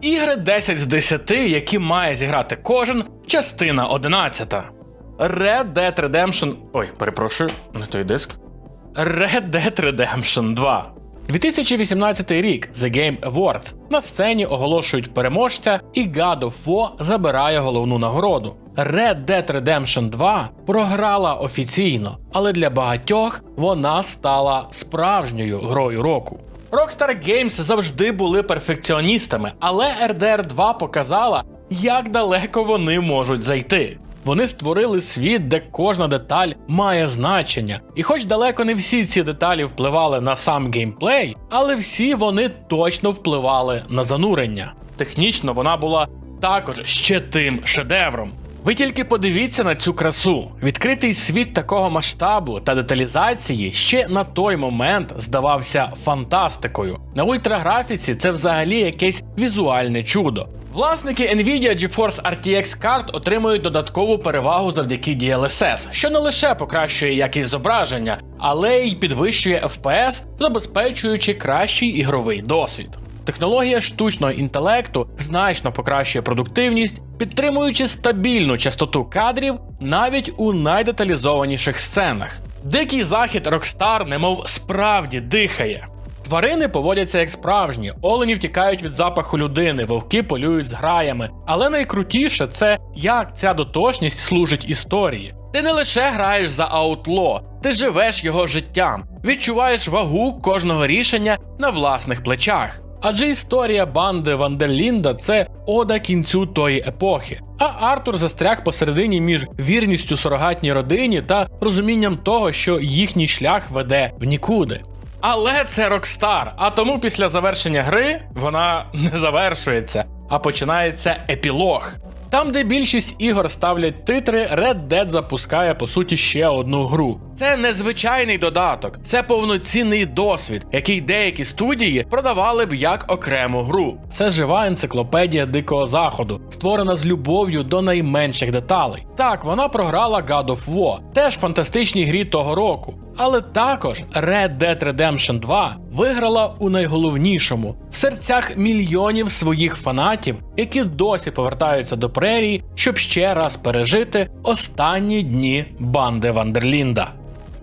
Ігри 10 з 10, які має зіграти кожен, частина 11. Red Dead Redemption. Ой, перепрошую, не той диск. Red Dead Redemption 2. 2018 рік The Game Awards. На сцені оголошують переможця, і God of War забирає головну нагороду. Red Dead Redemption 2 програла офіційно, але для багатьох вона стала справжньою грою року. Rockstar Games завжди були перфекціоністами, але RDR 2 показала, як далеко вони можуть зайти. Вони створили світ, де кожна деталь має значення. І хоч далеко не всі ці деталі впливали на сам геймплей, але всі вони точно впливали на занурення. Технічно вона була також ще тим шедевром. Ви тільки подивіться на цю красу. Відкритий світ такого масштабу та деталізації ще на той момент здавався фантастикою. На ультраграфіці це взагалі якесь візуальне чудо. Власники Nvidia GeForce RTX карт отримують додаткову перевагу завдяки DLSS, що не лише покращує якість зображення, але й підвищує FPS, забезпечуючи кращий ігровий досвід. Технологія штучного інтелекту значно покращує продуктивність, підтримуючи стабільну частоту кадрів навіть у найдеталізованіших сценах. Дикий захід Rockstar немов справді дихає. Тварини поводяться як справжні, олені втікають від запаху людини, вовки полюють з граями. Але найкрутіше це як ця дотошність служить історії. Ти не лише граєш за аутло, ти живеш його життям, відчуваєш вагу кожного рішення на власних плечах. Адже історія банди Вандерлінда це ода кінцю тої епохи. А Артур застряг посередині між вірністю сурогатній родині та розумінням того, що їхній шлях веде в нікуди. Але це Rockstar, а тому після завершення гри вона не завершується, а починається епілог. Там, де більшість ігор ставлять титри, Red Dead запускає по суті ще одну гру. Це незвичайний додаток, це повноцінний досвід, який деякі студії продавали б як окрему гру. Це жива енциклопедія дикого заходу, створена з любов'ю до найменших деталей. Так, вона програла God of War, теж фантастичній грі того року. Але також Red Dead Redemption 2 виграла у найголовнішому в серцях мільйонів своїх фанатів, які досі повертаються до прерії, щоб ще раз пережити останні дні банди Вандерлінда.